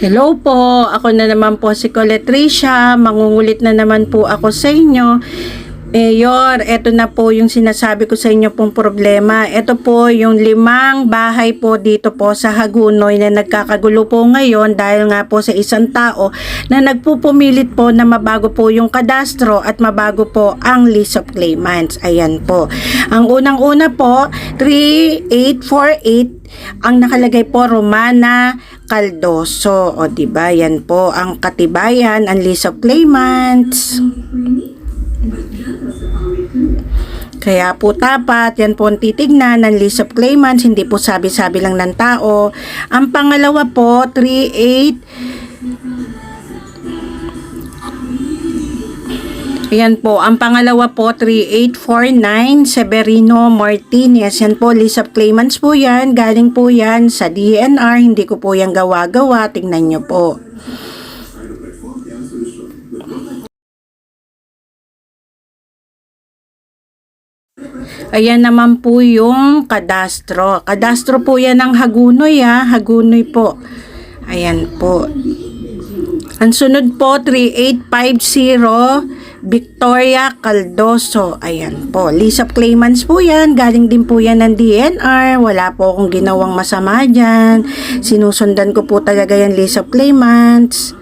Hello po, ako na naman po si Colette Tricia. Mangungulit na naman po ako sa inyo. Mayor, eto na po yung sinasabi ko sa inyo pong problema. Ito po yung limang bahay po dito po sa Hagunoy na nagkakagulo po ngayon dahil nga po sa isang tao na nagpupumilit po na mabago po yung kadastro at mabago po ang list of claimants. Ayan po. Ang unang-una po, 3848 ang nakalagay po Romana Caldoso. O ba? Yan po ang katibayan, ang list of claimants. Kaya po dapat, yan po ang titignan ng list of claimants, hindi po sabi-sabi lang ng tao. Ang pangalawa po, 38 Ayan po, ang pangalawa po 3849 Severino Martinez. Yan po, list of claimants po yan. Galing po yan sa DNR. Hindi ko po yan gawa-gawa. Tingnan nyo po. Ayan naman po yung kadastro. Kadastro po yan ng Hagunoy ha. Hagunoy po. Ayan po. Ang sunod po, 3850 Victoria Caldoso. Ayan po. List of claimants po yan. Galing din po yan ng DNR. Wala po akong ginawang masama dyan. Sinusundan ko po talaga yan list of claimants.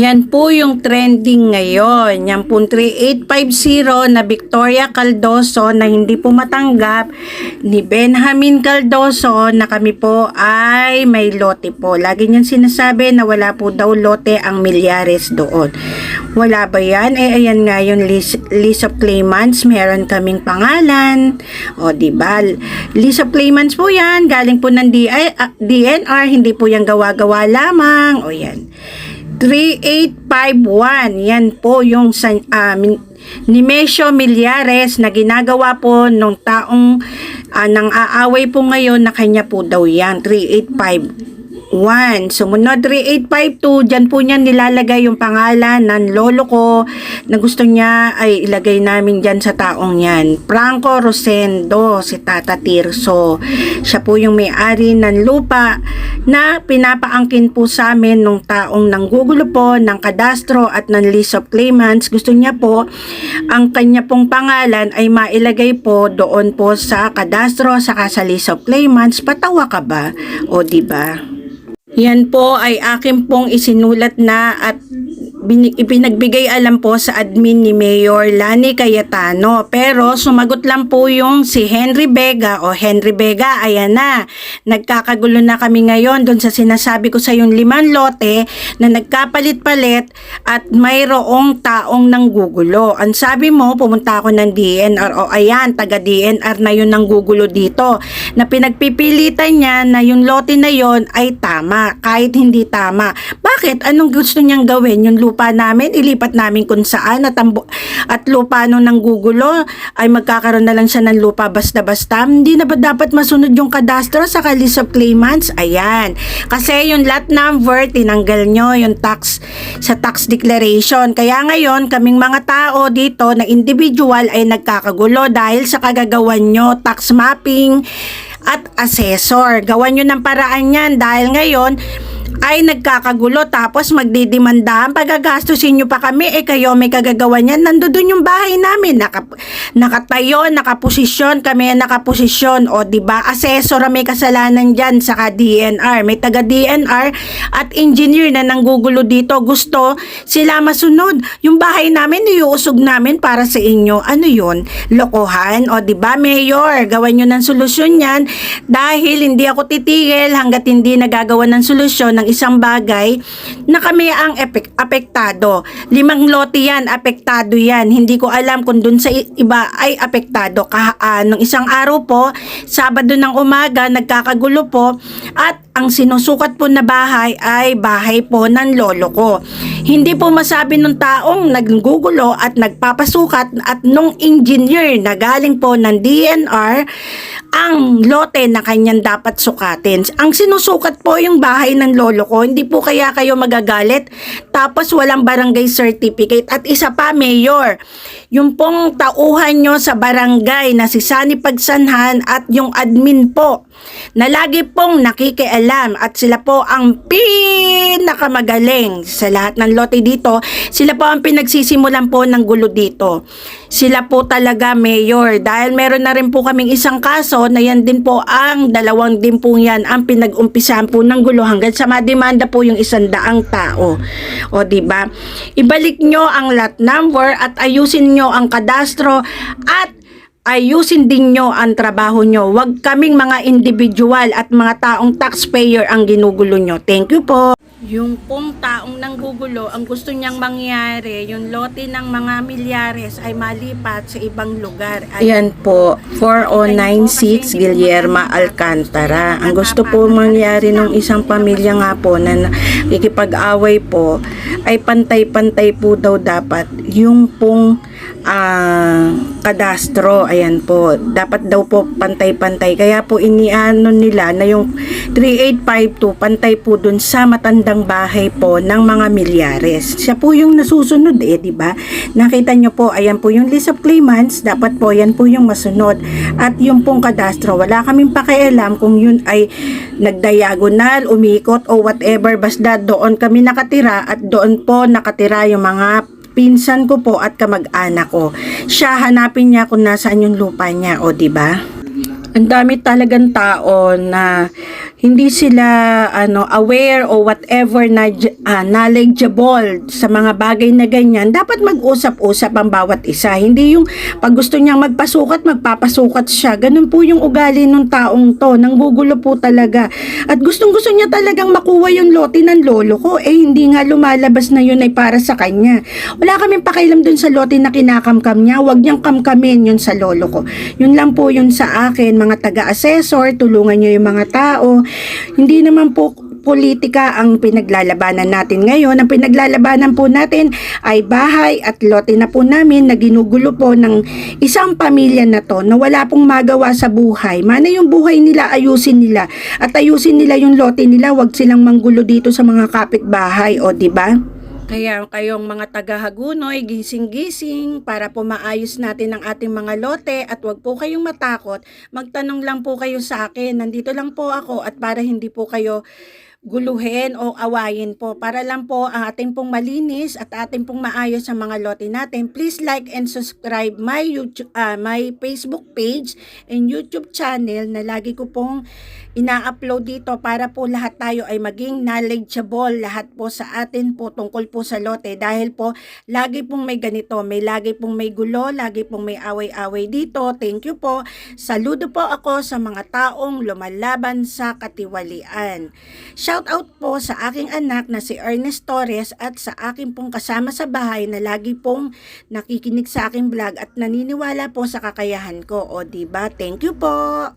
Yan po yung trending ngayon. Yan po 3850 na Victoria Caldoso na hindi po matanggap ni Benjamin Caldoso na kami po ay may lote po. Lagi niyang sinasabi na wala po daw lote ang milyares doon. Wala ba yan? Eh, ayan nga yung list, list of claimants. Meron kaming pangalan. O, di ba? List of claimants po yan. Galing po ng DI, ah, DNR. Hindi po yan gawa-gawa lamang. O, yan. 3851. Yan po yung sa, ah, min- Nimesio Milyares na ginagawa po nung taong ah, nang aaway po ngayon na kanya po daw yan. 3851. Sumunod 3852. Diyan po niya nilalagay yung pangalan ng lolo ko na gusto niya ay ilagay namin dyan sa taong yan. Franco Rosendo, si Tata Tirso. Siya po yung may-ari ng lupa na pinapaangkin po sa amin nung taong nanggugulo po ng kadastro at ng list of claimants. Gusto niya po ang kanya pong pangalan ay mailagay po doon po sa kadastro saka sa list of claimants. Patawa ka ba? O di ba? Yan po ay akin pong isinulat na at ipinagbigay alam po sa admin ni Mayor Lani Cayetano. Pero sumagot lang po yung si Henry Vega o Henry Vega, ayan na. Nagkakagulo na kami ngayon doon sa sinasabi ko sa yung limang lote na nagkapalit-palit at mayroong taong nanggugulo. Ang sabi mo, pumunta ako ng DNR o ayan, taga DNR na yun nanggugulo dito na pinagpipilitan niya na yung lote na yon ay tama kahit hindi tama. Bakit? Anong gusto niyang gawin? Yung lupa namin, ilipat namin kung saan at, ang at lupa nung nanggugulo ay magkakaroon na lang siya ng lupa basta-basta. Hindi na ba dapat masunod yung kadastro sa list of claimants? Ayan. Kasi yung lot number, tinanggal nyo yung tax sa tax declaration. Kaya ngayon, kaming mga tao dito na individual ay nagkakagulo dahil sa kagagawan nyo, tax mapping, at assessor. Gawan nyo ng paraan yan dahil ngayon ay nagkakagulo tapos magdidemandahan pagagastusin nyo pa kami eh kayo may kagagawa niyan. Nandoon yung bahay namin. Naka, nakatayo nakaposisyon kami ang nakaposisyon. O di ba assessor ang may kasalanan diyan sa DNR may taga DNR at engineer na nanggugulo dito. Gusto sila masunod. Yung bahay namin iuusog namin para sa inyo. Ano yun? Lokohan. O di ba mayor gawan nyo ng solusyon yan. Dahil hindi ako titigil hanggat hindi nagagawa ng solusyon ng isang bagay na kami ang epek- apektado. Limang lote yan, apektado yan. Hindi ko alam kung dun sa iba ay apektado. Ka, ah, nung isang araw po, Sabado ng umaga, nagkakagulo po at ang sinusukat po na bahay ay bahay po ng lolo ko. Hindi po masabi ng taong naggugulo at nagpapasukat at nung engineer na galing po ng DNR ang lote na kanyan dapat sukatin. Ang sinusukat po yung bahay ng lolo ko, hindi po kaya kayo magagalit. Tapos walang barangay certificate. At isa pa, mayor, yung pong tauhan nyo sa barangay na si Sani Pagsanhan at yung admin po na lagi pong nakikialam at sila po ang pinakamagaling sa lahat ng lote dito. Sila po ang pinagsisimulan po ng gulo dito. Sila po talaga mayor dahil meron na rin po kaming isang kaso na yan din po ang dalawang din po yan ang pinag-umpisahan po ng gulo hanggang sa mademanda po yung isang daang tao. O di ba? Ibalik nyo ang lot number at ayusin nyo ang kadastro at ayusin din nyo ang trabaho nyo. Huwag kaming mga individual at mga taong taxpayer ang ginugulo nyo. Thank you po. Yung pong taong nanggugulo, ang gusto niyang mangyari, yung lote ng mga milyares ay malipat sa ibang lugar. Ayan po, 4096 Guillermo Alcantara. Ang gusto po mangyari ng isang pamilya nga po na nakikipag-away po ay pantay-pantay po daw dapat yung pong ah, kadastro. Ayan po, dapat daw po pantay-pantay. Kaya po iniano nila na yung 3852 pantay po dun sa matandang bahay po ng mga milyares. Siya po yung nasusunod eh, di ba? Nakita nyo po, ayan po yung list of claimants, dapat po yan po yung masunod. At yung pong kadastro, wala kaming pakialam kung yun ay nagdiagonal, umikot o whatever, basta doon kami nakatira at doon po nakatira yung mga pinsan ko po at kamag-anak ko. Siya hanapin niya kung nasaan yung lupa niya, o di ba? Ang dami talagang tao na hindi sila ano aware o whatever na ah, knowledgeable sa mga bagay na ganyan. Dapat mag-usap-usap ang bawat isa. Hindi yung pag gusto niyang magpasukat, magpapasukat siya. Ganun po yung ugali ng taong to. Nanggugulo po talaga. At gustong-gusto niya talagang makuha yung lote ng lolo ko. Eh, hindi nga lumalabas na yun ay para sa kanya. Wala kaming pakialam dun sa lote na kinakamkam niya. Huwag niyang kamkamin yun sa lolo ko. Yun lang po yun sa akin, mga taga-assessor, tulungan niyo yung mga tao. Hindi naman po politika ang pinaglalabanan natin ngayon. Ang pinaglalabanan po natin ay bahay at lote na po namin na ginugulo po ng isang pamilya na to na wala pong magawa sa buhay. Mana yung buhay nila, ayusin nila. At ayusin nila yung lote nila, wag silang manggulo dito sa mga kapitbahay, o ba? Kaya kayong mga taga-Hagunoy, gising-gising para po maayos natin ang ating mga lote at wag po kayong matakot. Magtanong lang po kayo sa akin. Nandito lang po ako at para hindi po kayo guluhin o awayin po. Para lang po ang ating pong malinis at ating pong maayos ang mga lote natin. Please like and subscribe my YouTube, ah, my Facebook page and YouTube channel na lagi ko pong ina-upload dito para po lahat tayo ay maging knowledgeable lahat po sa atin po tungkol po sa lote dahil po lagi pong may ganito, may lagi pong may gulo, lagi pong may away-away dito. Thank you po. Saludo po ako sa mga taong lumalaban sa katiwalian. Out po sa aking anak na si Ernest Torres at sa aking pong kasama sa bahay na lagi pong nakikinig sa aking vlog at naniniwala po sa kakayahan ko. O ba? Thank you po.